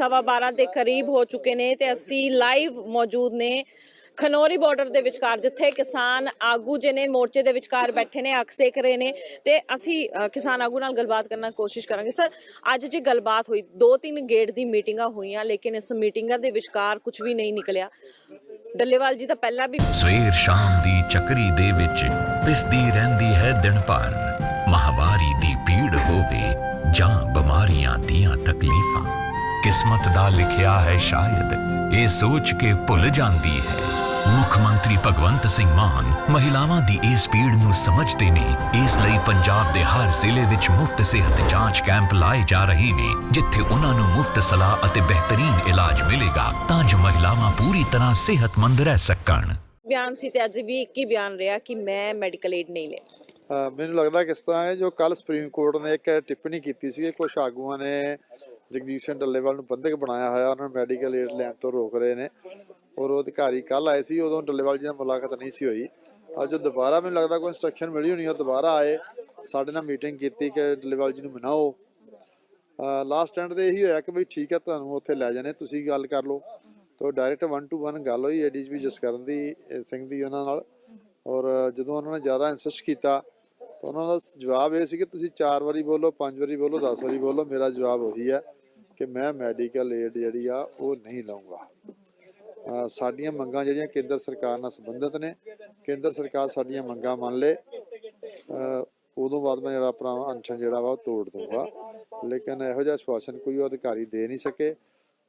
ਸਵਾ 12 ਦੇ ਕਰੀਬ ਹੋ ਚੁੱਕੇ ਨੇ ਤੇ ਅਸੀਂ ਲਾਈਵ ਮੌਜੂਦ ਨੇ ਖਨੌਰੀ ਬਾਰਡਰ ਦੇ ਵਿਚਕਾਰ, ਜਿੱਥੇ ਕਿਸਾਨ ਆਗੂ ਜੇ ਨੇ, ਮੋਰਚੇ ਦੇ ਵਿਚਕਾਰ ਬੈਠੇ ਨੇ ਅੱਖ ਸੇਕ ਰਹੇ ਨੇ ਤੇ ਅਸੀਂ ਕਿਸਾਨ ਆਗੂ ਨਾਲ ਗੱਲਬਾਤ ਕਰਨ ਦੀ ਕੋਸ਼ਿਸ਼ ਕਰਾਂਗੇ। ਸਰ, ਅੱਜ ਜੇ ਗੱਲਬਾਤ ਹੋਈ ਦੋ ਤਿੰਨ ਗੇਟ ਦੀ ਮੀਟਿੰਗਾਂ ਹੋਈਆਂ, ਲੇਕਿਨ ਇਸ ਮੀਟਿੰਗਾਂ ਦੇ ਵਿਚਕਾਰ ਕੁਝ ਵੀ ਨਹੀਂ ਨਿਕਲਿਆ। ਡੱਲੇਵਾਲ ਜੀ ਤਾਂ ਪਹਿਲਾਂ ਵੀ ਸਵੇਰ ਸ਼ਾਮ ਦੀ ਚੱਕਰੀ ਦੇ ਵਿੱਚ ਪਿਸਦੀ ਰਹਿੰਦੀ ਹੈ ਦਿਨ ਭਰ। ਮਹਾਵਾਰੀ ਦੀ ਪੀੜ ਹੋਵੇ ਜਾਂ ਬਿਮਾਰੀਆਂ ਦੀਆਂ ਤਕਲੀਫਾਂ। ਕਿਸਮਤ ਦਾ ਲਿਖਿਆ ਹੈ ਸ਼ਾਇਦ। ਇਹ ਸੋਚ ਕੇ ਭੁੱਲ ਜਾਂਦੀ ਹੈ। ਮੁੱਖ ਮੰਤਰੀ ਭਗਵੰਤ ਸਿੰਘ ਮਾਨ ਮਹਿਲਾਵਾਂ ਦੀ ਇਸ ਪੀੜ ਨੂੰ ਸਮਝਦੇ ਨੇ। ਇਸ ਲਈ ਪੰਜਾਬ ਦੇ ਹਰ ਜ਼ਿਲ੍ਹੇ ਵਿੱਚ ਮੁਫਤ ਸਿਹਤ ਜਾਂਚ ਕੈਂਪ ਲਾਏ ਜਾ ਰਹੇ ਨੇ ਜਿੱਥੇ ਉਹਨਾਂ ਨੂੰ ਮੁਫਤ ਸਲਾਹ ਅਤੇ ਬਿਹਤਰੀਨ ਇਲਾਜ ਮਿਲੇਗਾ ਤਾਂ ਜੋ ਮਹਿਲਾਵਾਂ ਪੂਰੀ ਤਰ੍ਹਾਂ ਸਿਹਤਮੰਦ ਰਹਿ ਸਕਣ। ਬਿਆਨ ਸੀ ਤੇ ਅੱਜ ਵੀ ਇੱਕ ਹੀ ਬਿਆਨ ਰਿਹਾ ਕਿ ਮੈਂ ਮੈਡੀਕਲ ਏਡ ਨਹੀਂ ਲਿਆ। ਮੈਨੂੰ ਲੱਗਦਾ ਕਿਸ ਤਰ੍ਹਾਂ ਹੈ ਜੋ ਕੱਲ ਸੁਪਰੀਮ ਕੋਰਟ ਨੇ ਇੱਕ ਟਿੱਪਣੀ ਕੀਤੀ ਸੀ ਕਿ ਕੁਝ ਆਗੂਆਂ ਨੇ ਜਗਜੀਤ ਸਿੰਘ ਡੱਲੇਵਾਲ ਨੂੰ ਬੰਧਕ ਬਣਾਇਆ ਹੋਇਆ, ਉਹਨਾਂ ਨੂੰ ਮੈਡੀਕਲ ਏਡ ਲੈਣ ਤੋਂ ਰੋਕ ਰਹੇ ਨੇ। ਔਰ ਉਹ ਅਧਿਕਾਰੀ ਕੱਲ ਆਏ ਸੀ, ਉਦੋਂ ਡੱਲੇਵਾਲ ਜੀ ਨਾਲ ਮੁਲਾਕਾਤ ਨਹੀਂ ਸੀ ਹੋਈ। ਅੱਜ ਦੁਬਾਰਾ ਮੈਨੂੰ ਲੱਗਦਾ ਕੋਈ ਇਨਸਟਰਕਸ਼ਨ ਮਿਲੀ ਹੋਣੀ, ਉਹ ਦੁਬਾਰਾ ਆਏ, ਸਾਡੇ ਨਾਲ ਮੀਟਿੰਗ ਕੀਤੀ ਕਿ ਡੱਲੇਵਾਲ ਜੀ ਨੂੰ ਮਨਾਓ ਲਾਸਟ ਸਟੈਂਡ ਤੇ ਇਹੀ ਹੋਇਆ ਕਿ ਬਈ ਠੀਕ ਹੈ, ਤੁਹਾਨੂੰ ਉੱਥੇ ਲੈ ਜਾਣੇ ਤੁਸੀਂ ਗੱਲ ਕਰ ਲਓ। ਤਾਂ ਡਾਇਰੈਕਟ 1 ਟੂ 1 ਗੱਲ ਹੋਈ ਏਡੀਜੀਪੀ ਜਸਕਰਨ ਦੀ ਸਿੰਘ ਦੀ ਉਹਨਾਂ ਨਾਲ। ਔਰ ਜਦੋਂ ਉਹਨਾਂ ਨੇ ਜ਼ਿਆਦਾ ਇਨਸਿਸਟ ਕੀਤਾ, ਤਾਂ ਉਹਨਾਂ ਦਾ ਜਵਾਬ ਇਹ ਸੀ ਕਿ ਤੁਸੀਂ 4 ਵਾਰੀ ਬੋਲੋ 5 ਵਾਰੀ ਬੋਲੋ 10 ਵਾਰੀ ਬੋਲੋ, ਮੇਰਾ ਜਵਾਬ ਉਹੀ ਹੈ। ਕਿ ਮੈਂ ਮੈਡੀਕਲ ਏਡ ਜਿਹੜੀ ਆ, ਉਹ ਨਹੀਂ ਲਵਾਂਗਾ ਸਾਡੀਆਂ ਮੰਗਾਂ ਜਿਹੜੀਆਂ ਕੇਂਦਰ ਸਰਕਾਰ ਨਾਲ ਸੰਬੰਧਿਤ ਨੇ, ਕੇਂਦਰ ਸਰਕਾਰ ਸਾਡੀਆਂ ਮੰਗਾਂ ਮੰਨ ਲੇ। ਅਹ ਉਦੋਂ ਬਾਅਦ ਮੈਂ ਜਿਹੜਾ ਆਪਣਾ ਅਨਸ਼ਨ ਜਿਹੜਾ ਵਾ, ਉਹ ਤੋੜ ਦੂੰਗਾ ਲੇਕਿਨ ਇਹੋ ਜਿਹਾ ਸ਼ਵਾਸਨ ਕੋਈ ਉਹ ਅਧਿਕਾਰੀ ਦੇ ਨਹੀਂ ਸਕੇ।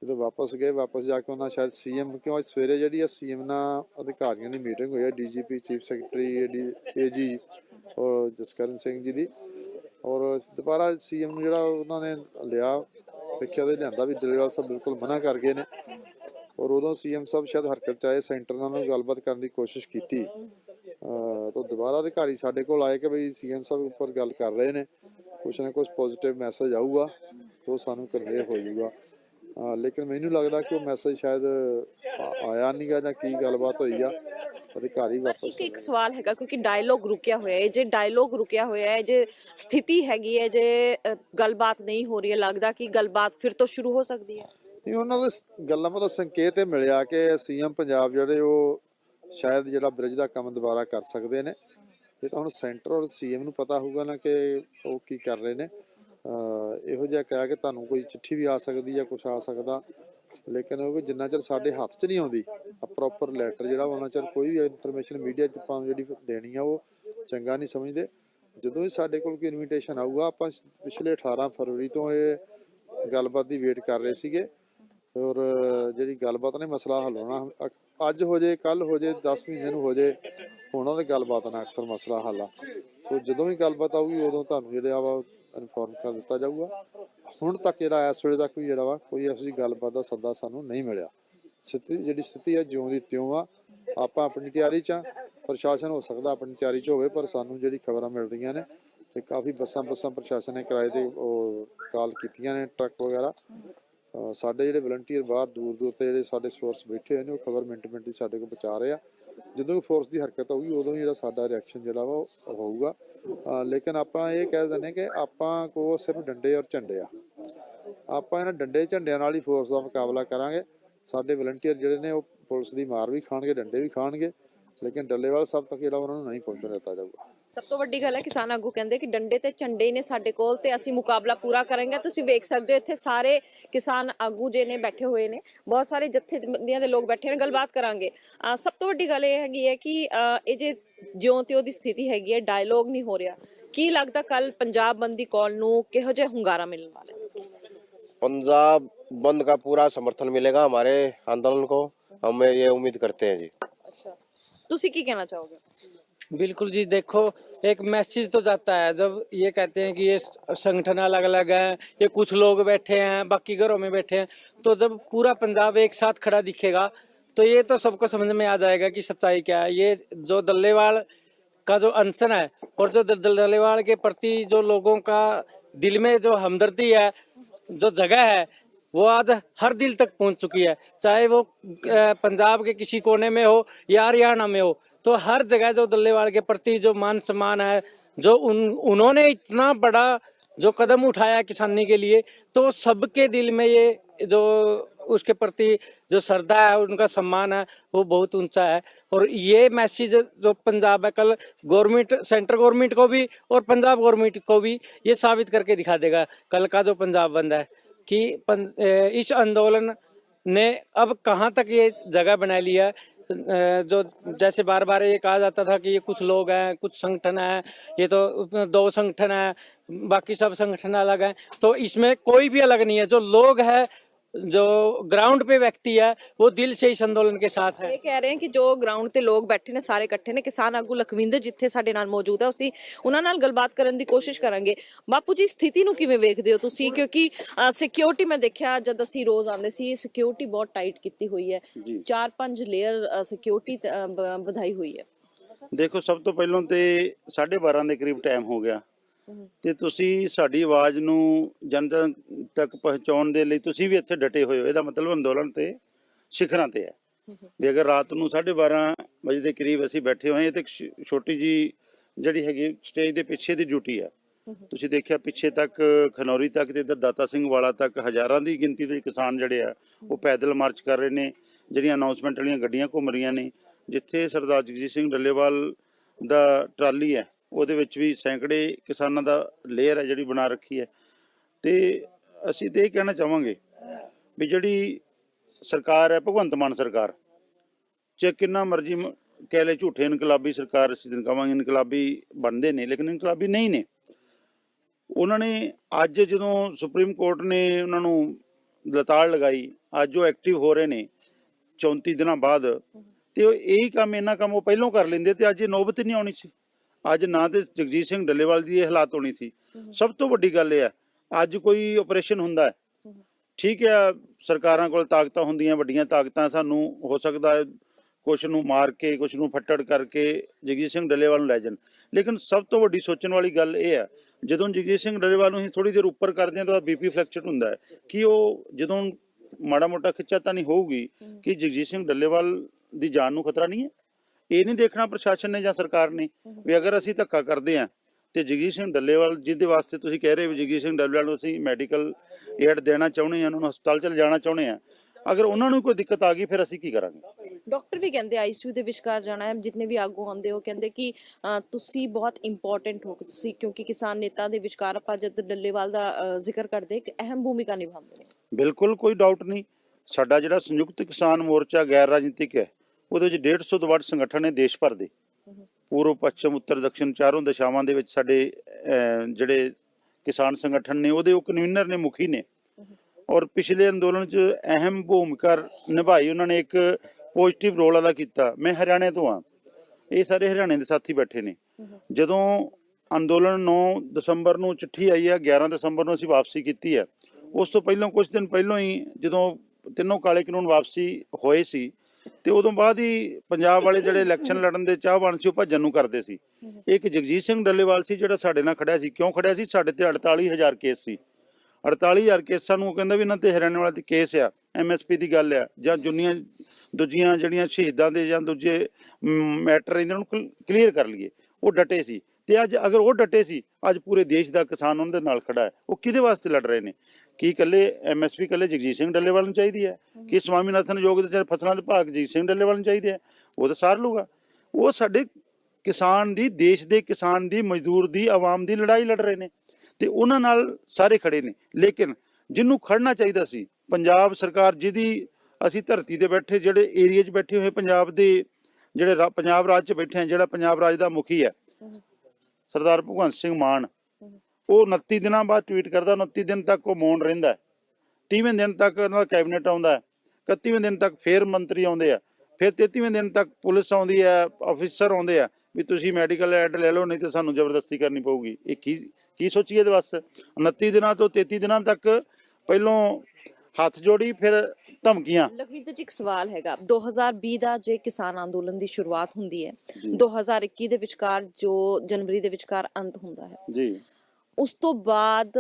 ਜਦੋਂ ਵਾਪਸ ਗਏ, ਵਾਪਸ ਜਾ ਕੇ ਉਹਨਾਂ ਸ਼ਾਇਦ ਸੀਐਮ ਕਿਉਂ ਅੱਜ ਸਵੇਰੇ ਜਿਹੜੀ ਆ ਸੀਐਮ ਨਾਲ ਅਧਿਕਾਰੀਆਂ ਦੀ ਮੀਟਿੰਗ ਹੋਈ ਹੈ ਡੀਜੀਪੀ ਚੀਫ ਸੈਕਟਰੀ ਏਜੀ ਔਰ ਜਸਕਰਨ ਸਿੰਘ ਜੀ ਦੀ। ਔਰ ਦੁਬਾਰਾ ਸੀਐਮ ਨੂੰ ਜਿਹੜਾ ਉਹਨਾਂ ਨੇ ਲਿਆ ਵੇਖਿਆ ਤੇ ਲਿਆਂਦਾ ਵੀ ਡਲੇਵਾਲ ਸਾਹਿਬ ਬਿਲਕੁਲ ਮਨਾ ਕਰ ਗਏ ਨੇ। ਔਰ ਉਦੋਂ ਸੀਐਮ ਸਾਹਿਬ ਸ਼ਾਇਦ ਹਰਕਤ ਚ ਆਏ, ਸੈਂਟਰ ਨਾਲ ਗੱਲਬਾਤ ਕਰਨ ਦੀ ਕੋਸ਼ਿਸ਼ ਕੀਤੀ। ਤਾਂ ਦੁਬਾਰਾ ਅਧਿਕਾਰੀ ਸਾਡੇ ਕੋਲ ਆਏ ਕਿ ਬਈ ਸੀਐਮ ਸਾਹਿਬ ਉੱਪਰ ਗੱਲ ਕਰ ਰਹੇ ਨੇ। ਕੁਛ ਨਾ ਕੁਛ ਪੋਜ਼ਿਟਿਵ ਮੈਸੇਜ ਆਊਗਾ, ਉਹ ਸਾਨੂੰ ਕਨਵੇ ਹੋ ਜਾਊਗਾ। ਲੇਕਿਨ ਮੈਨੂੰ ਲੱਗਦਾ ਕਿ ਉਹ ਮੈਸੇਜ ਸ਼ਾਇਦ ਆ- ਆਇਆ ਨਹੀਂਗਾ ਜਾਂ ਕੀ ਗੱਲਬਾਤ ਹੋਈ ਆ। ਅਧਿਕਾਰੀ ਵਾਪਸ ਇੱਕ ਇੱਕ ਸਵਾਲ ਹੈਗਾ ਕਿਉਂਕਿ ਡਾਇਲੋਗ ਰੁਕਿਆ ਹੋਇਆ ਹੈ। ਜੇ ਡਾਇਲੋਗ ਰੁਕਿਆ ਹੋਇਆ ਹੈ ਜੇ ਸਥਿਤੀ ਹੈਗੀ ਹੈ ਜੇ ਗੱਲਬਾਤ ਨਹੀਂ ਹੋ ਰਹੀ ਹੈ ਲੱਗਦਾ ਕਿ ਗੱਲਬਾਤ ਫਿਰ ਤੋਂ ਸ਼ੁਰੂ ਹੋ ਸਕਦੀ ਹੈ। ਨਹੀਂ ਉਹਨਾਂ ਦੇ ਗੱਲਾਂ ਮਤਲਬ ਸੰਕੇਤ ਇਹ ਮਿਲਿਆ ਕਿ ਸੀਐਮ ਪੰਜਾਬ ਜਿਹੜੇ ਉਹ ਸ਼ਾਇਦ ਜਿਹੜਾ ਬ੍ਰਿਜ ਦਾ ਕੰਮ ਦੁਬਾਰਾ ਕਰ ਸਕਦੇ ਨੇ। ਇਹ ਤਾਂ ਹੁਣ ਸੈਂਟਰ ਔਰ ਸੀਐਮ ਨੂੰ ਪਤਾ ਹੋਊਗਾ ਨਾ ਕਿ ਉਹ ਕੀ ਕਰ ਰਹੇ ਨੇ। ਇਹੋ ਜਿਹਾ ਕਹਿ ਕਿ ਤੁਹਾਨੂੰ ਕੋਈ ਚਿੱਠੀ ਵੀ ਆ ਸਕਦੀ ਜਾਂ ਕੁਝ ਆ ਸਕਦਾ। ਲੇਕਿਨ ਉਹ ਜਿੰਨਾ ਚਿਰ ਸਾਡੇ ਹੱਥ 'ਚ ਨਹੀਂ ਆਉਂਦੀ ਪ੍ਰੋਪਰ ਲੈਟਰ ਜਿਹੜਾ ਉਹਨਾਂ ਚਿਰ ਕੋਈ ਵੀ ਇਨਫੋਰਮੇਸ਼ਨ ਮੀਡੀਆ 'ਚ ਆਪਾਂ ਨੂੰ ਜਿਹੜੀ ਦੇਣੀ ਆ, ਉਹ ਚੰਗਾ ਨਹੀਂ ਸਮਝਦੇ। ਜਦੋਂ ਹੀ ਸਾਡੇ ਕੋਲ ਕੋਈ ਇਨਵੀਟੇਸ਼ਨ ਆਊਗਾ, ਆਪਾਂ ਪਿਛਲੇ 18 ਫਰਵਰੀ ਤੋਂ ਇਹ ਗੱਲਬਾਤ ਦੀ ਵੇਟ ਕਰ ਰਹੇ ਸੀਗੇ। ਔਰ ਜਿਹੜੀ ਗੱਲਬਾਤ ਨੇ, ਮਸਲਾ ਹੱਲ ਹੋਣਾ। ਅ- ਅੱਜ ਹੋ ਜੇ ਕੱਲ ਹੋ ਜੇ 10 ਮਹੀਨੇ ਨੂੰ ਹੋ ਜੇ, ਉਹਨਾਂ ਦੀ ਗੱਲਬਾਤ ਨਾਲ ਅਕਸਰ ਮਸਲਾ ਹੱਲ ਆ। ਸੋ ਜਦੋਂ ਵੀ ਗੱਲਬਾਤ ਆਊਗੀ, ਉਦੋਂ ਤੁਹਾਨੂੰ ਜਿਹੜਾ ਵਾ ਇਨਫੋਰਮ ਕਰ ਦਿੱਤਾ ਜਾਊਗਾ। ਹੁਣ ਤੱਕ ਜਿਹੜਾ ਇਸ ਵੇਲੇ ਤੱਕ ਵੀ ਜਿਹੜਾ ਵਾ ਕੋਈ ਐਸੀ ਗੱਲਬਾਤ ਦਾ ਸੱਦਾ ਸਾਨੂੰ ਨਹੀਂ ਮਿਲਿਆ। ਸਥਿਤੀ ਜਿਹੜੀ ਸਥਿਤੀ ਆ ਜਿਉਂ ਦੀ ਤਿਉਂ ਆ, ਆਪਾਂ ਆਪਣੀ ਤਿਆਰੀ 'ਚ ਆ, ਪ੍ਰਸ਼ਾਸਨ ਹੋ ਸਕਦਾ ਆਪਣੀ ਤਿਆਰੀ 'ਚ ਹੋਵੇ, ਪਰ ਸਾਨੂੰ ਜਿਹੜੀ ਖਬਰਾਂ ਮਿਲ ਰਹੀਆਂ ਨੇ ਤੇ ਕਾਫੀ ਬੱਸਾਂ ਬੱਸਾਂ ਪ੍ਰਸ਼ਾਸਨ ਨੇ ਕਿਰਾਏ ਤੇ ਉਹ ਕਾਲ ਕੀਤੀਆਂ ਨੇ, ਟਰੱਕ ਵਗੈਰਾ। ਸਾਡੇ ਜਿਹੜੇ ਵਲੰਟੀਅਰ ਬਾਹਰ ਦੂਰ ਦੂਰ ਤੇ ਜਿਹੜੇ ਸਾਡੇ ਸੋਰਸ ਬੈਠੇ ਹੋਏ ਨੇ, ਉਹ ਖਬਰ ਮਿੰਟ ਮਿੰਟ ਦੀ ਸਾਡੇ ਕੋਲ ਪਹੁੰਚਾ ਰਹੇ ਆ। ਜਦੋਂ ਵੀ ਫੋਰਸ ਦੀ ਹਰਕਤ ਹੋਊਗੀ, ਉਦੋਂ ਹੀ ਜਿਹੜਾ ਸਾਡਾ ਰਿਐਕਸ਼ਨ ਜਿਹੜਾ ਵਾ ਉਹ ਹੋਊਗਾ। ਲੇਕਿਨ ਆਪਾਂ ਇਹ ਕਹਿ ਦਿੰਦੇ ਕਿ ਆਪਾਂ ਕੋ ਸਿਰਫ ਡੰਡੇ ਔਰ ਝੰਡੇ ਆ। ਆਪਾਂ ਇਹਨਾਂ ਡੰਡੇ ਝੰਡਿਆਂ ਨਾਲ ਹੀ ਫੋਰਸ ਦਾ ਮੁਕਾਬਲਾ ਕਰਾਂਗੇ। ਸਾਡੇ ਵਲੰਟੀਅਰ ਜਿਹੜੇ ਨੇ ਉਹ ਪੁਲਿਸ ਦੀ ਮਾਰ ਵੀ ਖਾਣਗੇ, ਡੰਡੇ ਵੀ ਖਾਣਗੇ। ਲੇਕਿਨ ਡੱਲੇਵਾਲ ਸਭ ਤੱਕ ਜਿਹੜਾ ਉਹਨਾਂ ਨੂੰ ਨਹੀਂ ਪਹੁੰਚਣ ਦਿੱਤਾ ਜਾਊਗਾ। ਸਭ ਤੋਂ ਵੱਡੀ ਗੱਲ ਹੈ ਕਿਸਾਨ ਆਗੂ ਕਹਿੰਦੇ ਕਿ ਡੰਡੇ ਤੇ ਝੰਡੇ ਹੀ ਨੇ ਸਾਡੇ ਕੋਲ ਤੇ ਅਸੀਂ ਮੁਕਾਬਲਾ ਪੂਰਾ ਕਰਾਂਗੇ ਤੁਸੀਂ ਵੇਖ ਸਕਦੇ ਹੋ ਇੱਥੇ ਸਾਰੇ ਕਿਸਾਨ ਆਗੂ ਜੇ ਨੇ ਬੈਠੇ ਹੋਏ ਨੇ ਬਹੁਤ ਸਾਰੇ ਜਥੇਬੰਦੀਆਂ ਦੇ ਲੋਕ ਬੈਠੇ ਨੇ ਗੱਲਬਾਤ ਕਰਾਂਗੇ ਅਹ ਸਭ ਤੋਂ ਵੱਡੀ ਗੱਲ ਇਹ ਹੈਗੀ ਹੈ ਕਿ ਅਹ ਇਹ ਜੇ ਜਿਉਂ ਤਿਉਂ ਦੀ ਸਥਿਤੀ ਹੈਗੀ ਹੈ ਡਾਇਲੋਗ ਨਹੀਂ ਹੋ ਰਿਹਾ ਕੀ ਲੱਗਦਾ ਕੱਲ ਪੰਜਾਬ ਬੰਦੀ ਕਾਲ ਨੂੰ ਕਿਹੋ ਜਿਹਾ ਹੁੰਗਾਰਾ ਮਿਲਣ ਵਾਲਾ ਹੈ पंजाब बंद का पूरा समर्थन मिलेगा हमारे आंदोलन को हम ये उम्मीद करते हैं जी ਅੱਛਾ ਤੁਸੀਂ ਕੀ ਕਹਿਣਾ ਚਾਹੋਗੇ बिल्कुल जी, देखो, एक मैसेज तो जाता है, जब ये कहते हैं कि ये संगठन अलग अलग है, ये कुछ लोग बैठे हैं, बाकी घरों में बैठे हैं तो जब पूरा पंजाब एक साथ खड़ा दिखेगा तो ये तो सबको समझ में आ जाएगा कि सच्चाई क्या है। ये जो दल्लेवाल का जो अनशन है, और जो दल- दल्लेवाल के प्रति जो लोगों का दिल में जो हमदर्दी है, जो जगह है, वो आज हर दिल तक पहुँच चुकी है। चाहे वो पंजाब के किसी कोने में हो, या हरियाणा में हो तो हर जगह जो दल्लेवाल के प्रति जो मान सम्मान है, जो उन, उन्होंने इतना बड़ा जो कदम उठाया किसानी के लिए तो सबके दिल में ये जो उसके प्रति जो श्रद्धा है, उनका सम्मान है, वो बहुत ऊँचा है। और ये मैसेज जो पंजाब है, कल गवर्नमेंट, सेंट्रल गवर्नमेंट को भी और पंजाब गवर्नमेंट को भी ये साबित करके दिखा देगा, कल का जो पंजाब बंद है, कि इस आंदोलन ने अब कहाँ तक ये जगह बना लिया जो जैसे बार बार ये कहा जाता था कि ये कुछ लोग हैं, कुछ संगठन है, ये तो दो संगठन है, बाकी सब संगठन अलग हैं। तो इसमें कोई भी अलग नहीं है। जो लोग है जो ग्राउंड पे व्यक्ति है वो दिल से इस आंदोलन के साथ है ਇਹ ਕਹਿ ਰਹੇ ਹਾਂ ਕਿ ਜੋ ਗਰਾਊਂਡ ਤੇ ਲੋਕ ਬੈਠੇ ਨੇ ਸਾਰੇ ਇਕੱਠੇ ਨੇ ਕਿਸਾਨ ਆਗੂ ਲਖਵਿੰਦਰ ਜਿੱਥੇ ਸਾਡੇ ਨਾਲ ਮੌਜੂਦ ਹੈ ਅਸੀਂ ਉਹਨਾਂ ਨਾਲ ਗੱਲਬਾਤ ਕਰਨ ਦੀ ਕੋਸ਼ਿਸ਼ ਕਰਾਂਗੇ ਬਾਪੂ ਜੀ ਸਥਿਤੀ ਨੂੰ ਕਿਵੇਂ ਵੇਖਦੇ ਹੋ ਤੁਸੀਂ ਕਿਉਂਕਿ ਸਿਕਿਉਰਿਟੀ ਮੈਂ ਦੇਖਿਆ ਜਦ ਅਸੀਂ ਰੋਜ਼ ਆਉਂਦੇ ਸੀ ਸਿਕਿਉਰਿਟੀ ਬਹੁਤ ਟਾਈਟ ਕੀਤੀ ਹੋਈ ਹੈ ਚਾਰ ਪੰਜ ਲੇਅਰ ਸਿਕਿਉਰਿਟੀ ਵਧਾਈ ਹੋਈ ਹੈ ਦੇਖੋ ਸਭ ਤੋਂ ਪਹਿਲਾਂ ਤੇ 12:30 ਦੇ ਕਰੀਬ ਟਾਈਮ ਹੋ ਗਿਆ ਤੇ ਤੁਸੀਂ ਸਾਡੀ ਆਵਾਜ਼ ਨੂੰ ਜਨਤਾ ਤੱਕ ਪਹੁੰਚਾਉਣ ਦੇ ਲਈ ਤੁਸੀਂ ਵੀ ਇੱਥੇ ਡਟੇ ਹੋਏ ਹੋ। ਇਹਦਾ ਮਤਲਬ ਅੰਦੋਲਨ ਤੇ ਸਿਖਰਾਂ ਤੇ ਹੈ। ਵੀ ਅਗਰ ਰਾਤ ਨੂੰ 12:30 ਵਜੇ ਦੇ ਕਰੀਬ ਅਸੀਂ ਬੈਠੇ ਹੋਏ ਤੇ ਛੋਟੀ ਜੀ ਜਿਹੜੀ ਹੈਗੀ ਸਟੇਜ ਦੇ ਪਿੱਛੇ ਦੀ ਡਿਊਟੀ ਹੈ। ਤੁਸੀਂ ਦੇਖਿਆ ਪਿੱਛੇ ਤੱਕ ਖਨੌਰੀ ਤੱਕ ਤੇ ਇਧਰ ਦਾਤਾ ਸਿੰਘ ਵਾਲਾ ਤੱਕ ਹਜ਼ਾਰਾਂ ਦੀ ਗਿਣਤੀ ਦੇ ਕਿਸਾਨ ਜਿਹੜੇ ਆ, ਉਹ ਪੈਦਲ ਮਾਰਚ ਕਰ ਰਹੇ ਨੇ, ਜਿਹੜੀਆਂ ਅਨਾਉਂਸਮੈਂਟ ਵਾਲੀਆਂ ਗੱਡੀਆਂ ਘੁੰਮ ਰਹੀਆਂ ਨੇ, ਜਿੱਥੇ ਸਰਦਾਰ ਜਗਜੀਤ ਸਿੰਘ ਡੱਲੇਵਾਲ ਦਾ ਟਰਾਲੀ ਹੈ ਉਹਦੇ ਵਿੱਚ ਵੀ ਸੈਂਕੜੇ ਕਿਸਾਨਾਂ ਦਾ ਲੇਅਰ ਹੈ ਜਿਹੜੀ ਬਣਾ ਰੱਖੀ ਹੈ। ਤੇ ਅਸੀਂ ਤੇ ਇਹ ਕਹਿਣਾ ਚਾਹਾਂਗੇ ਵੀ ਜਿਹੜੀ ਸਰਕਾਰ ਹੈ, ਭਗਵੰਤ ਮਾਨ ਸਰਕਾਰ, ਚਾਹੇ ਕਿੰਨਾ ਮਰਜ਼ੀ ਮ- ਕਹਿ ਲੈ ਝੂਠੇ ਇਨਕਲਾਬੀ ਸਰਕਾਰ ਅਸੀਂ ਦਿਨ ਕਵਾਂਗੇ ਇਨਕਲਾਬੀ ਬਣਦੇ ਨੇ, ਲੇਕਿਨ ਇਨਕਲਾਬੀ ਨਹੀਂ ਨੇ। ਉਹਨਾਂ ਨੇ ਅੱਜ ਜਦੋਂ ਸੁਪਰੀਮ ਕੋਰਟ ਨੇ ਉਹਨਾਂ ਨੂੰ ਲਤਾੜ ਲਗਾਈ, ਅੱਜ ਉਹ ਐਕਟਿਵ ਹੋ ਰਹੇ ਨੇ 34 ਦਿਨਾਂ ਬਾਅਦ, ਤੇ ਉਹ ਇਹੀ ਕੰਮ, ਇਹਨਾਂ ਕੰਮ ਉਹ ਪਹਿਲਾਂ ਕਰ ਲੈਂਦੇ ਤੇ ਅੱਜ ਇਹ ਨੌਬਤ ਨਹੀਂ ਆਉਣੀ ਸੀ। ਅੱਜ ਨਾ ਤੇ ਜਗਜੀਤ ਸਿੰਘ ਡੱਲੇਵਾਲ ਦੀ ਇਹ ਹਾਲਾਤ ਹੋਣੀ ਸੀ। ਸਭ ਤੋਂ ਵੱਡੀ ਗੱਲ ਇਹ ਹੈ ਅੱਜ ਕੋਈ ਆਪਰੇਸ਼ਨ ਹੁੰਦਾ ਹੈ। ਠੀਕ ਹੈ ਸਰਕਾਰਾਂ ਕੋਲ ਤਾਕਤਾਂ ਹੁੰਦੀਆਂ ਵੱਡੀਆਂ ਤਾਕਤਾਂ ਸਾਨੂੰ ਹੋ ਸਕਦਾ ਹੈ ਕੁਛ ਨੂੰ ਮਾਰ ਕੇ ਕੁਛ ਨੂੰ ਫੱਟੜ ਕਰਕੇ ਜਗਜੀਤ ਸਿੰਘ ਡੱਲੇਵਾਲ ਨੂੰ ਲੈ ਜਾਣ। ਲੇਕਿਨ ਸਭ ਤੋਂ ਵੱਡੀ ਸੋਚਣ ਵਾਲੀ ਗੱਲ ਇਹ ਹੈ ਜਦੋਂ ਜਗਜੀਤ ਸਿੰਘ ਡੱਲੇਵਾਲ ਨੂੰ ਹੀ ਥੋੜੀ ਦੇਰ ਉੱਪਰ ਕਰਦੇ ਹਾਂ ਤਾਂ ਬੀਪੀ ਫਲੈਕਚਰ ਹੁੰਦਾ ਹੈ ਕਿ ਉਹ ਜਦੋਂ ਮਾੜਾ ਮੋਟਾ ਖਿੱਚਾ ਤਾਂ ਨਹੀਂ ਹੋਊਗੀ ਕਿ ਜਗਜੀਤ ਸਿੰਘ ਡੱਲੇਵਾਲ ਦੀ ਜਾਨ ਨੂੰ ਖਤਰਾ ਨਹੀਂ ਹੈ? ਇਹ ਨਹੀਂ ਦੇਖਣਾ ਪ੍ਰਸ਼ਾਸਨ ਨੇ ਜਾਂ ਸਰਕਾਰ ਨੇ ਵੀ ਅਗਰ ਅਸੀਂ ਧੱਕਾ ਕਰਦੇ ਹਾਂ ਤੇ ਜਗਜੀਤ ਸਿੰਘ ਡੱਲੇਵਾਲ ਜਿਹਦੇ ਵਾਸਤੇ ਤੁਸੀਂ ਕਹਿ ਰਹੇ ਹੋ ਜਗਜੀਤ ਸਿੰਘ ਡੱਲੇਵਾਲ ਨੂੰ ਅਸੀਂ ਮੈਡੀਕਲ ਏਡ ਦੇਣਾ ਚਾਹੁੰਦੇ ਹਾਂ ਉਹਨਾਂ ਨੂੰ ਹਸਪਤਾਲ ਚ ਲਿਜਾਣਾ ਚਾਹੁੰਦੇ ਹਾਂ ਅਗਰ ਉਹਨਾਂ ਨੂੰ ਕੋਈ ਦਿੱਕਤ ਆ ਗਈ ਫਿਰ ਅਸੀਂ ਕੀ ਕਰਾਂਗੇ? ਡਾਕਟਰ ਵੀ ਕਹਿੰਦੇ ਆਈਸੀਯੂ ਦੇ ਵਿਚਕਾਰ ਜਾਣਾ ਹੈ ਜਿੰਨੇ ਵੀ ਆਗੂ ਆਉਂਦੇ ਹੋ ਕਹਿੰਦੇ ਕਿ ਤੁਸੀਂ ਬਹੁਤ ਇੰਪੋਰਟੈਂਟ ਹੋ ਤੁਸੀਂ ਕਿਉਂਕਿ ਕਿਸਾਨ ਨੇਤਾ ਦੇ ਵਿਚਕਾਰ ਆਪਾਂ ਜਦ ਡੱਲੇਵਾਲ ਦਾ ਜ਼ਿਕਰ ਕਰਦੇ ਇੱਕ ਅਹਿਮ ਭੂਮਿਕਾ ਨਿਭਾਉਂਦੇ ਨੇ। ਬਿਲਕੁਲ ਕੋਈ ਡਾਊਟ ਨਹੀਂ। ਸਾਡਾ ਜਿਹੜਾ ਸੰਯੁਕਤ ਕਿਸਾਨ ਮੋਰਚਾ ਗੈਰ ਰਾਜਨੀਤਿਕ ਹੈ ਉਹਦੇ ਵਿੱਚ 150 ਤੋਂ ਵੱਧ ਸੰਗਠਨ ਨੇ ਦੇਸ਼ ਭਰ ਦੇ। ਪੂਰਬ ਪੱਛਮ ਉੱਤਰ ਦੱਖਣ ਚਾਰੋਂ ਦਿਸ਼ਾਵਾਂ ਦੇ ਵਿੱਚ ਸਾਡੇ ਜਿਹੜੇ ਕਿਸਾਨ ਸੰਗਠਨ ਨੇ ਉਹਦੇ ਉਹ ਕਨਵੀਨਰ ਨੇ ਮੁਖੀ ਨੇ। ਔਰ ਪਿਛਲੇ ਅੰਦੋਲਨ 'ਚ ਅਹਿਮ ਭੂਮਿਕਾ ਨਿਭਾਈ ਉਹਨਾਂ ਨੇ ਇੱਕ ਪੋਜ਼ਿਟਿਵ ਰੋਲ ਅਦਾ ਕੀਤਾ। ਮੈਂ ਹਰਿਆਣੇ ਤੋਂ ਆ ਇਹ ਸਾਰੇ ਹਰਿਆਣੇ ਦੇ ਸਾਥੀ ਬੈਠੇ ਨੇ। ਜਦੋਂ ਅੰਦੋਲਨ 9 ਦਸੰਬਰ ਨੂੰ ਚਿੱਠੀ ਆਈ ਹੈ 11 ਦਸੰਬਰ ਨੂੰ ਅਸੀਂ ਵਾਪਸੀ ਕੀਤੀ ਹੈ ਉਸ ਤੋਂ ਪਹਿਲਾਂ ਕੁਝ ਦਿਨ ਪਹਿਲਾਂ ਹੀ ਜਦੋਂ ਤਿੰਨੋਂ ਕਾਲੇ ਕਾਨੂੰਨ ਵਾਪਸੀ ਹੋਏ ਸੀ ਤੇ ਉਦੋਂ ਬਾਅਦ ਹੀ ਪੰਜਾਬ ਵਾਲੇ ਜਿਹੜੇ ਇਲੈਕਸ਼ਨ ਲੜਨ ਦੇ ਚਾਹਵਾਨ ਸੀ ਉਹ ਭੱਜਣ ਨੂੰ ਕਰਦੇ ਸੀ। ਇੱਕ ਜਗਜੀਤ ਸਿੰਘ ਡੱਲੇਵਾਲ ਸੀ ਜਿਹੜਾ ਸਾਡੇ ਨਾਲ ਖੜਿਆ ਸੀ। ਕਿਉਂ ਖੜਿਆ ਸੀ? ਸਾਡੇ ਤੇ 48000 ਕੇਸ ਸੀ। 48000 ਕੇਸਾਂ ਨੂੰ ਉਹ ਕਹਿੰਦਾ ਵੀ ਇਹਨਾਂ ਤੇ ਹਰਿਆਣੇ ਵਾਲਾ ਤੇ ਕੇਸ ਆ ਐਮਐਸਪੀ ਦੀ ਗੱਲ ਆ। ਜਾਂ ਜੁਨੀਆਂ ਦੂਜੀਆਂ ਜਿਹੜੀਆਂ ਸ਼ਹੀਦਾਂ ਦੇ ਜਾਂ ਦੂਜੇ ਮੈਟਰ ਇਹਨਾਂ ਨੂੰ ਕਲੀਅਰ ਕਰ ਲਈਏ। ਉਹ ਡਟੇ ਸੀ। ਤੇ ਅੱਜ ਅਗਰ ਉਹ ਡਟੇ ਸੀ ਅੱਜ ਪੂਰੇ ਦੇਸ਼ ਦਾ ਕਿਸਾਨ ਉਹਨਾਂ ਦੇ ਨਾਲ ਖੜਾ ਹੈ। ਉਹ ਕਿਹਦੇ ਵਾਸਤੇ ਲੜ ਰਹੇ ਨੇ? ਕੀ ਇਕੱਲੇ ਐਮਐਸਪੀ ਇਕੱਲੇ ਜਗਜੀਤ ਸਿੰਘ ਡੱਲੇਵਾਲ ਨੂੰ ਚਾਹੀਦੀ ਹੈ? ਕਿ ਸਵਾਮੀਨਾਥਨ ਯੋਗ ਦੇ ਚਾਹੇ ਫਸਲਾਂ ਦੇ ਭਾਗ ਜਗਜੀਤ ਸਿੰਘ ਡੱਲੇਵਾਲ ਨੂੰ ਚਾਹੀਦੇ ਹੈ? ਉਹ ਤਾਂ ਸਾਰ ਲੂਗਾ ਉਹ ਸਾਡੇ ਕਿਸਾਨ ਦੀ ਦੇਸ਼ ਦੇ ਕਿਸਾਨ ਦੀ ਮਜ਼ਦੂਰ ਦੀ ਆਵਾਮ ਦੀ ਲੜਾਈ ਲੜ ਰਹੇ ਨੇ ਤੇ ਉਹਨਾਂ ਨਾਲ ਸਾਰੇ ਖੜੇ ਨੇ। ਲੇਕਿਨ ਜਿਹਨੂੰ ਖੜਨਾ ਚਾਹੀਦਾ ਸੀ ਪੰਜਾਬ ਸਰਕਾਰ ਜਿਹਦੀ ਅਸੀਂ ਧਰਤੀ ਤੇ ਬੈਠੇ ਜਿਹੜੇ ਏਰੀਆ 'ਚ ਬੈਠੇ ਹੋਏ ਪੰਜਾਬ ਦੇ ਜਿਹੜੇ ਪੰਜਾਬ ਰਾਜ 'ਚ ਬੈਠੇ ਆ ਜਿਹੜਾ ਪੰਜਾਬ ਰਾਜ ਦਾ ਮੁਖੀ ਹੈ। ਸਰਦਾਰ ਭਗਵੰਤ ਸਿੰਘ ਮਾਨ ਉਹ 29 ਦਿਨਾਂ ਬਾਅਦ ਟਵੀਟ ਕਰਦਾ 29 ਦਿਨ ਤੱਕ ਉਹ ਮੌਨ ਰਹਿੰਦਾ ਹੈ। 30ਵੇਂ ਦਿਨ ਤੱਕ ਉਹਨਾਂ ਦਾ ਕੈਬਨਿਟ ਆਉਂਦਾ ਹੈ। 31ਵੇਂ ਦਿਨ ਤੱਕ ਫੇਰ ਮੰਤਰੀ ਆਉਂਦੇ ਆ। ਫਿਰ 33ਵੇਂ ਦਿਨ ਤੱਕ ਪੁਲਿਸ ਆਉਂਦੀ ਹੈ ਅਫੀਸਰ ਆਉਂਦੇ ਆ ਵੀ ਤੁਸੀਂ ਮੈਡੀਕਲ ਐਡ ਲੈ ਲਓ ਨਹੀਂ ਤੇ ਸਾਨੂੰ ਜ਼ਬਰਦਸਤੀ ਕਰਨੀ ਪਊਗੀ। ਇਹ ਕੀ ਕੀ ਸੋਚੀਏ ਇਹਦੇ ਵਾਸਤੇ 29 ਦਿਨਾਂ ਤੋਂ 33 ਦਿਨਾਂ ਤੱਕ ਪਹਿਲੋਂ ਹੱਥ ਜੋੜੀ ਫਿਰ ਧਮਕੀਆਂ। ਲਖਵਿੰਦਰ ਜੀ ਇੱਕ ਸਵਾਲ ਹੈਗਾ। 2020 ਦਾ ਜੇ ਕਿਸਾਨ ਅੰਦੋਲਨ ਦੀ ਸ਼ੁਰੂਆਤ ਹੁੰਦੀ ਹੈ 2021 ਦੇ ਵਿਚਕਾਰ ਜੋ ਜਨਵਰੀ ਦੇ ਵਿਚਕਾਰ ਅੰਤ ਹੁੰਦਾ ਹੈ ਜੀ। ਉਸ ਤੋਂ ਬਾਅਦ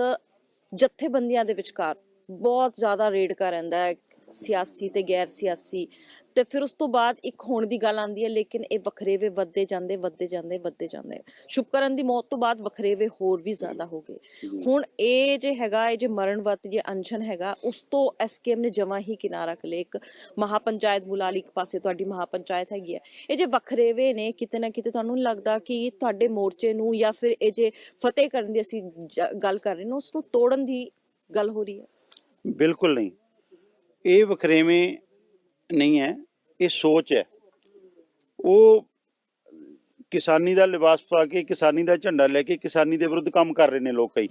ਜਥੇਬੰਦੀਆਂ ਦੇ ਵਿਚਕਾਰ ਬਹੁਤ ਜ਼ਿਆਦਾ ਰੇੜਕਾ ਰਹਿੰਦਾ ਹੈ। ਸਿਆਸੀ ਤੇ ਗੈਰ ਸਿਆਸੀ। ਤੇ ਫਿਰ ਉਸ ਤੋਂ ਬਾਅਦ ਇੱਕ ਹੋਣ ਦੀ ਗੱਲ ਆਉਂਦੀ ਹੈ ਲੇਕਿਨ ਇਹ ਵਖਰੇਵੇ ਵੱਧਦੇ ਜਾਂਦੇ ਵੱਧਦੇ ਜਾਂਦੇ ਵੱਧਦੇ ਜਾਂਦੇ। ਸ਼ੁਕਰਨ ਦੀ ਮੌਤ ਤੋਂ ਬਾਅਦ ਵਖਰੇਵੇ ਹੋਰ ਵੀ ਜ਼ਿਆਦਾ ਹੋ ਗਏ। ਹੁਣ ਇਹ ਜੇ ਹੈਗਾ ਇਹ ਜੇ ਮਰਨ ਵਤ ਜੇ ਅਨਸ਼ਨ ਹੈਗਾ ਉਸ ਤੋਂ ਐਸਕੇਐਮ ਨੇ ਜਮਾ ਹੀ ਕਿਨਾਰਾ ਕਰ ਲਿਆ। ਇੱਕ ਮਹਾਪੰਚਾਇਤ ਬੁਲਾ ਲਈ ਇੱਕ ਪਾਸੇ ਤੁਹਾਡੀ ਮਹਾਪੰਚਾਇਤ ਹੈਗੀ ਹੈ। ਇਹ ਜੇ ਵਖਰੇਵੇ ਨੇ ਕਿਤੇ ਨਾ ਕਿਤੇ ਤੁਹਾਨੂੰ ਲੱਗਦਾ ਕਿ ਤੁਹਾਡੇ ਮੋਰਚੇ ਨੂੰ ਜਾਂ ਫਿਰ ਇਹ ਜੇ ਫਤਿਹ ਕਰਨ ਦੀ ਅਸੀਂ ਗੱਲ ਕਰ ਰਹੇ ਨੇ ਉਸ ਨੂੰ ਤੋੜਨ ਦੀ ਗੱਲ ਹੋ ਰਹੀ ਹੈ? ਬਿਲਕੁਲ ਨਹੀਂ। ਇਹ ਵਖਰੇਵੇਂ ਨਹੀਂ ਹੈ, ਇਹ ਸੋਚ ਹੈ। ਉਹ ਕਿਸਾਨੀ ਦਾ ਲਿਬਾਸ ਪਾ ਕੇ, ਕਿਸਾਨੀ ਦਾ ਝੰਡਾ ਲੈ ਕੇ, ਕਿਸਾਨੀ ਦੇ ਵਿਰੁੱਧ ਕੰਮ ਕਰ ਰਹੇ ਨੇ ਲੋਕ ਕਈ।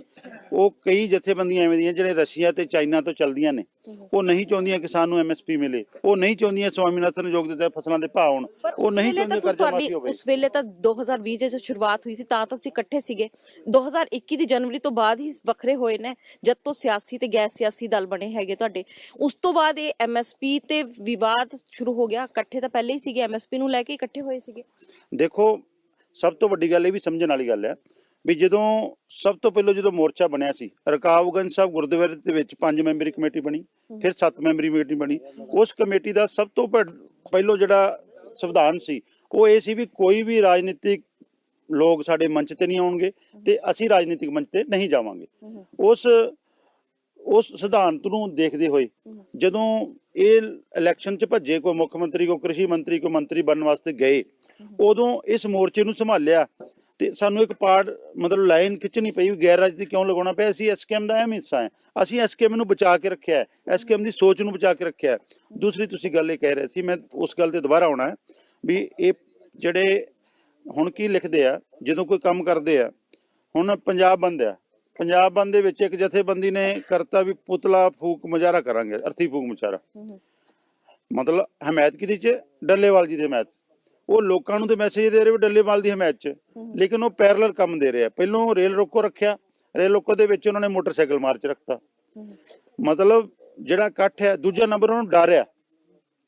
ਉਹ ਕਈ ਜਥੇਬੰਦੀਆਂ ਐਵੇਂ ਦੀਆਂ ਜਿਹੜੇ ਰਸ਼ੀਆ ਤੇ ਚਾਈਨਾ ਤੋਂ ਚੱਲਦੀਆਂ ਨੇ। ਉਹ ਨਹੀਂ ਚਾਹੁੰਦੀਆਂ ਕਿਸਾਨ ਨੂੰ ਐਮਐਸਪੀ ਮਿਲੇ। ਉਹ ਨਹੀਂ ਚਾਹੁੰਦੀਆਂ ਸਵਾਮੀਨਾਥਨ ਯੋਗ ਦੇ ਤਹਿਤ ਫਸਲਾਂ ਦੇ ਭਾਅ ਹੋਣ। ਉਹ ਨਹੀਂ ਚਾਹੁੰਦੇ ਕਰਜ਼ਾ ਮਾਫੀ ਹੋਵੇ। ਉਸ ਵੇਲੇ ਤਾਂ 2020 ਚ ਜਦੋਂ ਸ਼ੁਰੂਆਤ ਹੋਈ ਸੀ ਤਾਂ ਤਾਂ ਤੁਸੀਂ ਇਕੱਠੇ ਸੀਗੇ। 2021 ਦੀ ਜਨਵਰੀ ਤੋਂ ਬਾਅਦ ਹੀ ਵੱਖਰੇ ਹੋਏ ਨੇ ਜਦ ਤੋਂ ਸਿਆਸੀ ਤੇ ਗੈਰ ਸਿਆਸੀ ਦਲ ਬਣੇ ਹੈਗੇ ਤੁਹਾਡੇ। ਉਸ ਤੋਂ ਬਾਅਦ ਇਹ ਐਮਐਸਪੀ ਤੇ ਵਿਵਾਦ ਸ਼ੁਰੂ ਹੋ ਗਿਆ। ਇਕੱਠੇ ਤਾਂ ਪਹਿਲੇ ਹੀ ਸੀਗੇ ਐਮਐਸਪੀ ਨੂੰ ਲੈ ਕੇ ਇਕੱਠੇ ਹੋਏ ਸੀਗੇ। ਦੇਖੋ ਸਭ ਤੋਂ ਵੱਡੀ ਗੱਲ ਇਹ ਵੀ ਸਮਝਣ ਵਾਲੀ ਗੱਲ ਹੈ ਵੀ ਜਦੋਂ ਸਭ ਤੋਂ ਪਹਿਲਾਂ ਜਦੋਂ ਮੋਰਚਾ ਬਣਿਆ ਸੀ ਰਕਾਬਗੰਜ ਸਾਹਿਬ ਗੁਰਦੁਆਰੇ ਦੇ ਵਿੱਚ ਪੰਜ ਮੈਂਬਰੀ ਕਮੇਟੀ ਬਣੀ ਫਿਰ ਸੱਤ ਮੈਂਬਰੀ ਕਮੇਟੀ ਬਣੀ ਉਸ ਕਮੇਟੀ ਦਾ ਸਭ ਤੋਂ ਪਹਿਲੋਂ ਜਿਹੜਾ ਸੰਵਿਧਾਨ ਸੀ ਉਹ ਇਹ ਸੀ ਵੀ ਕੋਈ ਵੀ ਰਾਜਨੀਤਿਕ ਲੋਕ ਸਾਡੇ ਮੰਚ ਤੇ ਨਹੀਂ ਆਉਣਗੇ ਤੇ ਅਸੀਂ ਰਾਜਨੀਤਿਕ ਮੰਚ ਤੇ ਨਹੀਂ ਜਾਵਾਂਗੇ। ਉਸ ਉਸ ਸਿਧਾਂਤ ਨੂੰ ਦੇਖਦੇ ਹੋਏ ਜਦੋਂ ਇਹ ਇਲੈਕਸ਼ਨ 'ਚ ਭੱਜੇ ਕੋਈ ਮੁੱਖ ਮੰਤਰੀ ਕੋ ਕ੍ਰਿਸ਼ੀ ਮੰਤਰੀ ਕੋ ਮੰਤਰੀ ਬਣਨ ਵਾਸਤੇ ਗਏ ਉਦੋਂ ਇਸ ਮੋਰਚੇ ਨੂੰ ਸੰਭਾਲਿਆ ਤੇ ਸਾਨੂੰ ਇੱਕ ਪਾਰਟ ਮਤਲਬ ਲਾਈਨ ਖਿੱਚਣੀ ਪਈ ਗੈਰ ਰਾਜਨੀਤੀ ਕਿਉਂ ਲਗਾਉਣਾ ਪਿਆ? ਅਸੀਂ ਐਸਕੇਐਮ ਦਾ ਅਹਿਮ ਹਿੱਸਾ ਹੈ। ਅਸੀਂ ਐਸਕੇਐਮ ਨੂੰ ਬਚਾ ਕੇ ਰੱਖਿਆ ਹੈ। ਐਸਕੇਐਮ ਦੀ ਸੋਚ ਨੂੰ ਬਚਾ ਕੇ ਰੱਖਿਆ ਹੈ। ਦੂਸਰੀ ਤੁਸੀਂ ਗੱਲ ਇਹ ਕਹਿ ਰਹੇ ਸੀ ਮੈਂ ਉਸ ਗੱਲ ਤੇ ਦੁਬਾਰਾ ਆਉਣਾ ਹੈ ਵੀ ਇਹ ਜਿਹੜੇ ਹੁਣ ਕੀ ਲਿਖਦੇ ਆ ਜਦੋਂ ਕੋਈ ਕੰਮ ਕਰਦੇ ਆ ਹੁਣ ਪੰਜਾਬ ਬੰਦ ਆ। ਪੰਜਾਬ ਬੰਦ ਦੇ ਵਿੱਚ ਇੱਕ ਜਥੇਬੰਦੀ ਨੇ ਕਰਤਾ ਵੀ ਪੁਤਲਾ ਫੂਕ ਮੁਜ਼ਾਹਰਾ ਕਰਾਂਗੇ ਅਰਥੀ ਫੂਕ ਮੁਜ਼ਾਹਰਾ। ਮਤਲਬ ਹਮਾਇਤ ਕਿਹਦੀ ਚ? ਡੱਲੇਵਾਲ ਜੀ ਦੀ ਹਮਾਇਤ ਉਹ ਲੋਕਾਂ ਨੂੰ ਤੇ ਮੈਸੇਜ ਦੇ ਰਹੇ ਵੀ ਡੱਲੇਵਾਲ ਦੀ ਹਮਾਇਤ ਚ। ਲੇਕਿਨ ਉਹ ਪੈਰਲਲ ਕੰਮ ਦੇ ਰਿਹਾ ਪਹਿਲੋਂ ਰੇਲ ਰੋਕੋ ਰੱਖਿਆ ਰੇਲ ਰੋਕੋ ਦੇ ਵਿੱਚ ਉਹਨਾਂ ਨੇ ਮੋਟਰਸਾਈਕਲ ਮਾਰਚ ਰੱਖਤਾ। ਮਤਲਬ ਜਿਹੜਾ ਇਕੱਠ ਹੈ ਦੂਜਾ ਨੰਬਰ ਉਹਨੂੰ ਡਰ ਆ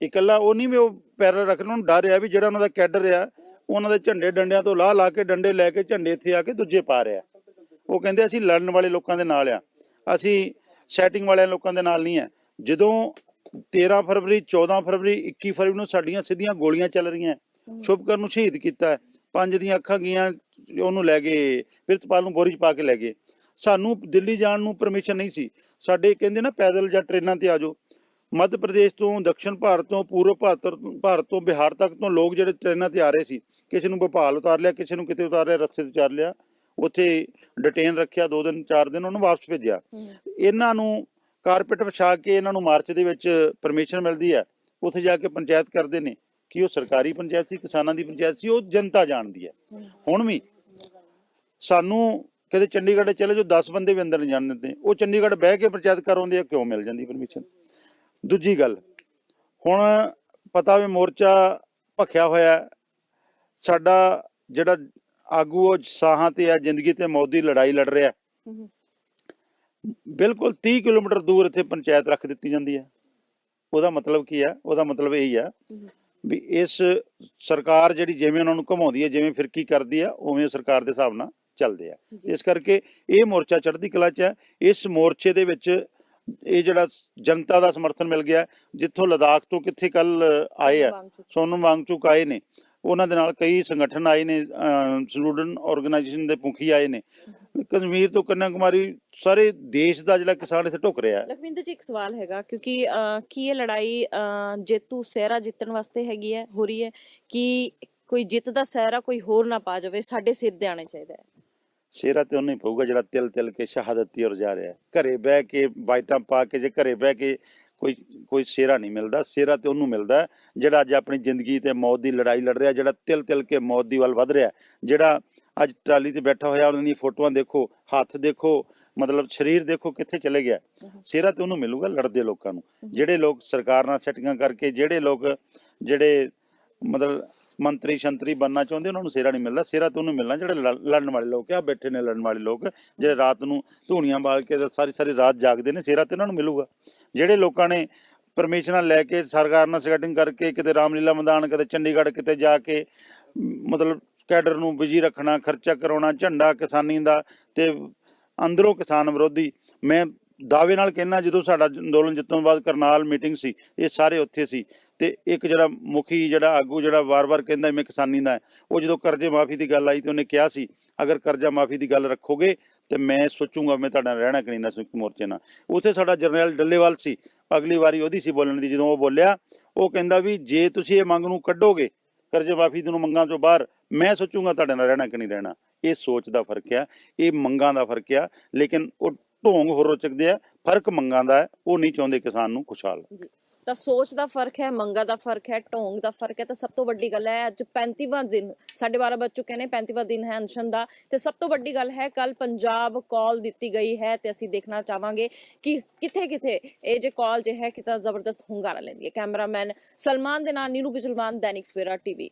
ਇਕੱਲਾ ਉਹ ਨਹੀਂ ਵੀ ਉਹ ਪੈਰਲਲ ਰੱਖਣ ਉਹਨੂੰ ਡਰ ਆ ਵੀ ਜਿਹੜਾ ਉਹਨਾਂ ਦਾ ਕੈਡਰ ਆ ਉਹਨਾਂ ਦੇ ਝੰਡੇ ਡੰਡਿਆਂ ਤੋਂ ਲਾ ਲਾ ਕੇ ਡੰਡੇ ਲੈ ਕੇ ਝੰਡੇ ਇੱਥੇ ਆ ਕੇ ਦੂਜੇ ਪਾ ਰਿਹਾ। ਉਹ ਕਹਿੰਦੇ ਅਸੀਂ ਲੜਨ ਵਾਲੇ ਲੋਕਾਂ ਦੇ ਨਾਲ ਆ। ਅਸੀਂ ਸੈਟਿੰਗ ਵਾਲਿਆਂ ਲੋਕਾਂ ਦੇ ਨਾਲ ਨਹੀਂ ਆ। ਜਦੋਂ 13 ਫਰਵਰੀ 14 ਫਰਵਰੀ 21 ਫਰਵਰੀ ਨੂੰ ਸਾਡੀਆਂ ਸਿੱਧੀਆਂ ਗੋਲੀਆਂ ਚੱਲ ਰਹੀਆਂ। ਸ਼ੁਭਕਰ ਨੂੰ ਸ਼ਹੀਦ ਕੀਤਾ। ਪੰਜ ਦੀਆਂ ਅੱਖਾਂ ਗਈਆਂ ਉਹਨੂੰ ਲੈ ਗਏ ਪ੍ਰਿਤਪਾਲ ਨੂੰ ਬੋਰੀ 'ਚ ਪਾ ਕੇ ਲੈ ਗਏ। ਸਾਨੂੰ ਦਿੱਲੀ ਜਾਣ ਨੂੰ ਪਰਮਿਸ਼ਨ ਨਹੀਂ ਸੀ। ਸਾਡੇ ਕਹਿੰਦੇ ਨਾ ਪੈਦਲ ਜਾਂ ਟ੍ਰੇਨਾਂ ਤੇ ਆਜੋ ਮੱਧ ਪ੍ਰਦੇਸ਼ ਤੋਂ ਦਕਸ਼ਣ ਭਾਰਤ ਤੋਂ ਪੂਰਬ ਭਾਰਤ ਭਾਰਤ ਤੋਂ ਬਿਹਾਰ ਤੱਕ ਤੋਂ ਲੋਕ ਜਿਹੜੇ ਟ੍ਰੇਨਾਂ ਤੇ ਆ ਰਹੇ ਸੀ ਕਿਸੇ ਨੂੰ ਭੋਪਾਲ ਉਤਾਰ ਲਿਆ ਕਿਸੇ ਨੂੰ ਕਿਤੇ ਉਤਾਰ ਲਿਆ ਰਸਤੇ ਤੇ ਉਤਾਰ ਲਿਆ ਉੱਥੇ ਡਿਟੇਨ ਰੱਖਿਆ ਦੋ ਦਿਨ ਚਾਰ ਦਿਨ ਉਹਨੂੰ ਵਾਪਸ ਭੇਜਿਆ। ਇਹਨਾਂ ਨੂੰ ਕਾਰਪੇਟ ਵਿਛਾ ਕੇ ਇਹਨਾਂ ਨੂੰ ਮਾਰਚ ਦੇ ਵਿੱਚ ਪਰਮਿਸ਼ਨ ਮਿਲਦੀ ਹੈ। ਉੱਥੇ ਜਾ ਕੇ ਪੰਚਾਇਤ ਕਰਦੇ ਨੇ। ਕਿ ਉਹ ਸਰਕਾਰੀ ਪੰਚਾਇਤ ਸੀ, ਕਿਸਾਨਾਂ ਦੀ ਪੰਚਾਇਤ ਸੀ, ਉਹ ਜਨਤਾ ਜਾਣਦੀ ਹੈ। ਹੁਣ ਵੀ ਸਾਨੂੰ ਕਦੇ ਚੰਡੀਗੜ੍ਹ ਚਲੇ ਜੋ 10 ਬੰਦੇ ਵੀ ਅੰਦਰ ਨਹੀਂ ਜਾਣ ਦਿੰਦੇ। ਉਹ ਚੰਡੀਗੜ੍ਹ ਬਹਿ ਕੇ ਪੰਚਾਇਤ ਕਰਾਉਂਦੇ ਆ, ਕਿਉਂ ਮਿਲ ਜਾਂਦੀ ਪਰਮਿਸ਼ਨ ਦੂਜੀ ਗੱਲ, ਹੁਣ ਪਤਾ ਵੀ ਮੋਰਚਾ ਭਖਿਆ ਹੋਇਆ ਸਾਡਾ ਜਿਹੜਾ ਆਗੂ ਉਹ ਸਾਹਾਂ ਤੇ ਆ ਜ਼ਿੰਦਗੀ ਤੇ ਮੌਤ ਦੀ ਲੜਾਈ ਲੜ ਰਿਹਾ ਬਿਲਕੁਲ 30 ਕਿਲੋਮੀਟਰ ਦੂਰ ਇੱਥੇ ਪੰਚਾਇਤ ਰੱਖ ਦਿੱਤੀ ਜਾਂਦੀ ਹੈ। ਉਹਦਾ ਮਤਲਬ ਕੀ ਹੈ? ਉਹਦਾ ਮਤਲਬ ਇਹ ਆ ਵੀ ਇਸ ਸਰਕਾਰ ਜਿਹੜੀ ਜਿਵੇਂ ਉਹਨਾਂ ਨੂੰ ਘਮਾਉਂਦੀ ਹੈ ਜਿਵੇਂ ਫਿਰਕੀ ਕਰਦੀ ਆ ਉਵੇਂ ਸਰਕਾਰ ਦੇ ਹਿਸਾਬ ਨਾਲ ਚੱਲਦੇ ਆ। ਇਸ ਕਰਕੇ ਇਹ ਮੋਰਚਾ ਚੜ੍ਹਦੀ ਕਲਾ 'ਚ ਹੈ। ਇਸ ਮੋਰਚੇ ਦੇ ਵਿੱਚ ਇਹ ਜਿਹੜਾ ਜਨਤਾ ਦਾ ਸਮਰਥਨ ਮਿਲ ਗਿਆ। ਜਿੱਥੋਂ ਲਦਾਖ ਤੋਂ ਕਿੱਥੇ ਕੱਲ ਆਏ ਆ ਸੋਨਮ ਵਾਂਗਚੁਕ ਆਏ ਨੇ। ਉਹਨਾਂ ਦੇ ਨਾਲ ਕਈ ਸੰਗਠਨ ਆਏ ਨੇ ਸਟੂਡੈਂਟ ਆਰਗੇਨਾਈਜੇਸ਼ਨ ਦੇ ਮੁਖੀ ਆਏ ਨੇ। ਕਸ਼ਮੀਰ ਤੋਂ ਕੰਨਿਆ ਕੁਮਾਰੀ ਸਾਰੇ ਦੇਸ਼ ਦਾ ਜਿਹੜਾ ਕਿਸਾਨ ਇੱਥੇ ਢੁੱਕ ਰਿਹਾ ਹੈ। ਲਖਵਿੰਦਰ ਜੀ ਇੱਕ ਸਵਾਲ ਹੈਗਾ ਕਿਉਂਕਿ ਕੀ ਇਹ ਲੜਾਈ ਜੇਤੂ ਸਹਿਰਾ ਜਿੱਤਣ ਵਾਸਤੇ ਹੈਗੀ ਹੈ ਹੋ ਰਹੀ ਹੈ? ਕਿ ਕੋਈ ਜਿੱਤ ਦਾ ਸਹਿਰਾ ਕੋਈ ਹੋਰ ਨਾ ਪਾ ਜਾਵੇ ਸਾਡੇ ਸਿਰ ਤੇ ਆਣੇ ਚਾਹੀਦਾ ਹੈ? ਸੇਰਾ ਤੇ ਉਹਨੂੰ ਪਊਗਾ ਜਿਹੜਾ ਤਿਲ ਤਿਲ ਕੇ ਸ਼ਹਾਦਤੀ ਔਰ ਜਾ ਰਿਹਾ ਘਰੇ ਬਹਿ ਕੇ ਬਾਈਟਾਂ ਪਾ ਕੇ ਜੇ ਘਰੇ ਬਹਿ ਕੇ ਕੋਈ ਕੋਈ ਸੇਰਾ ਨਹੀਂ ਮਿਲਦਾ। ਸੇਰਾ ਤੇ ਉਹਨੂੰ ਮਿਲਦਾ ਜਿਹੜਾ ਅੱਜ ਆਪਣੀ ਜ਼ਿੰਦਗੀ ਤੇ ਮੌਤ ਦੀ ਲੜਾਈ ਲੜ ਰਿਹਾ ਜਿਹੜਾ ਤਿਲ ਤਿਲ ਕੇ ਮੌਤ ਦੀ ਵੱਲ ਵੱਧ ਰਿਹਾ ਜਿਹੜਾ ਅੱਜ ਟਰਾਲੀ ਤੇ ਬੈਠਾ ਹੋਇਆ ਉਹਨਾਂ ਦੀਆਂ ਫੋਟੋਆਂ ਦੇਖੋ ਹੱਥ ਦੇਖੋ ਮਤਲਬ ਸਰੀਰ ਦੇਖੋ ਕਿੱਥੇ ਚਲੇ ਗਿਆ ਸੇਰਾ ਤੇ ਉਹਨੂੰ ਮਿਲੂਗਾ ਲੜਦੇ ਲੋਕਾਂ ਨੂੰ। ਜਿਹੜੇ ਲੋਕ ਸਰਕਾਰ ਨਾਲ ਸੈਟਿੰਗਾਂ ਕਰਕੇ ਜਿਹੜੇ ਲੋਕ ਜਿਹੜੇ ਮਤਲਬ ਮੰਤਰੀ ਸ਼ੰਤਰੀ ਬੰਨਾ ਚਾਹੁੰਦੇ ਉਹਨਾਂ ਨੂੰ ਸੇਰਾ ਨਹੀਂ ਮਿਲਦਾ। ਸੇਰਾ ਤੇ ਉਹਨੂੰ ਮਿਲਣਾ ਜਿਹੜੇ ਲੜ- ਲੜਨ ਵਾਲੇ ਲੋਕ ਆ ਬੈਠੇ ਨੇ ਲੜਨ ਵਾਲੇ ਲੋਕ ਜਿਹੜੇ ਰਾਤ ਨੂੰ ਧੂਣੀਆਂ ਬਾਲ ਕੇ ਸਾਰੀ ਸਾਰੀ ਰਾਤ ਜਾਗਦੇ ਨੇ ਸੇਰਾ ਤੇ ਉਹਨਾਂ ਨੂੰ ਮਿਲੂਗਾ। ਜਿਹੜੇ ਲੋਕਾਂ ਨੇ ਪਰਮਿਸ਼ਨਾਂ ਲੈ ਕੇ ਸਰਕਾਰ ਨਾਲ ਸੈਟਿੰਗ ਕਰਕੇ ਕਿਤੇ ਰਾਮਲੀਲਾ ਮੈਦਾਨ, ਕਿਤੇ ਚੰਡੀਗੜ੍ਹ ਕਿਤੇ ਜਾ ਕੇ, ਮਤਲਬ ਕੈਡਰ ਨੂੰ ਬਿਜ਼ੀ ਰੱਖਣਾ, ਖਰਚਾ ਕਰਾਉਣਾ, ਝੰਡਾ ਕਿਸਾਨੀ ਦਾ ਤੇ ਅੰਦਰੋਂ ਕਿਸਾਨ ਵਿਰੋਧੀ, ਮੈਂ ਦਾਅਵੇ ਨਾਲ ਕਹਿਣਾ ਜਦੋਂ ਸਾਡਾ ਅੰਦੋਲਨ ਜਿੱਤਣ ਤੋਂ ਬਾਅਦ ਕਰਨਾਲ ਮੀਟਿੰਗ ਸੀ, ਇਹ ਸਾਰੇ ਉੱਥੇ ਸੀ ਤੇ ਇੱਕ ਜਿਹੜਾ ਮੁਖੀ ਜਿਹੜਾ ਆਗੂ ਜਿਹੜਾ ਵਾਰ-ਵਾਰ ਕਹਿੰਦਾ ਮੈਂ ਕਿਸਾਨੀ ਦਾ, ਉਹ ਜਦੋਂ ਕਰਜ਼ੇ ਮਾਫੀ ਦੀ ਗੱਲ ਆਈ ਤੇ ਉਹਨੇ ਕਿਹਾ ਸੀ, ਅਗਰ ਕਰਜ਼ਾ ਮਾਫੀ ਦੀ ਗੱਲ ਰੱਖੋਗੇ ਤੇ ਮੈਂ ਸੋਚੂੰਗਾ ਮੈਂ ਤੁਹਾਡਾ ਰਹਿਣਾ ਕਿ ਨਹੀਂ ਨਾ ਸੰਯੁਕਤ ਮੋਰਚੇ ਨਾਲ। ਉੱਥੇ ਸਾਡਾ ਜਰਨੈਲ ਡੱਲੇਵਾਲ ਸੀ। ਅਗਲੀ ਵਾਰੀ ਉਹਦੀ ਸੀ ਬੋਲਣ ਦੀ, ਜਦੋਂ ਉਹ ਬੋਲਿਆ, ਉਹ ਕਹਿੰਦਾ ਵੀ ਜੇ ਤੁਸੀਂ ਇਹ ਮੰਗ ਨੂੰ ਕੱਢੋਗੇ, ਕਰਜ਼ੇ ਮਾਫੀ ਨੂੰ ਮੰਗਾਂ ਤੋਂ ਬਾਹਰ, ਮੈਂ ਸੋਚੂੰਗਾ ਤੁਹਾਡੇ ਨਾਲ ਰਹਿਣਾ ਕਿ ਨਹੀਂ ਰਹਿਣਾ। ਇਹ ਸੋਚ ਦਾ ਫ਼ਰਕ ਆ, ਇਹ ਮੰਗਾਂ ਦਾ ਫ਼ਰਕ ਆ, ਲੇਕਿਨ ਉਹ ਢੋਂਗ ਹੋਰ ਰਚਕਦੇ ਆ, ਫ਼ਰਕ ਮੰਗਾਂ ਦਾ ਹੈ, ਉਹ ਨਹੀਂ ਚਾਹੁੰਦੇ ਕਿਸਾਨ ਨੂੰ ਖੁਸ਼ਹਾਲ। ਤਾਂ ਸੋਚ ਦਾ ਫ਼ਰਕ ਹੈ, ਮੰਗਾ ਦਾ ਫ਼ਰਕ ਹੈ, ਢੋਂਗ ਦਾ ਫ਼ਰਕ ਹੈ ਤਾਂ ਸਭ ਤੋਂ ਵੱਡੀ ਗੱਲ ਹੈ, ਅੱਜ 35ਵਾਂ ਦਿਨ 12:30 ਵੱਜ ਚੁੱਕੇ ਨੇ 35ਵਾਂ ਦਿਨ ਹੈ ਅਨਸ਼ਨ ਦਾ, ਤੇ ਸਭ ਤੋਂ ਵੱਡੀ ਗੱਲ ਹੈ ਕੱਲ ਪੰਜਾਬ ਕਾਲ ਦਿੱਤੀ ਗਈ ਹੈ ਤੇ ਅਸੀਂ ਦੇਖਣਾ ਚਾਹਾਂਗੇ ਕਿ ਕਿੱਥੇ ਕਿੱਥੇ ਇਹ ਜੇ ਕਾਲ ਜੇ ਹੈ ਕਿਤਾ ਜ਼ਬਰਦਸਤ ਹੁੰਗਾਰਾ ਲੈਂਦੀ ਹੈ। ਕੈਮਰਾਮੈਨ ਸਲਮਾਨ ਦੇ ਨਾਲ ਨੀਰੂ ਬਿਜਲਵਾਨ, ਦੈਨਿਕ ਸਵੇਰਾ ਟੀਵੀ।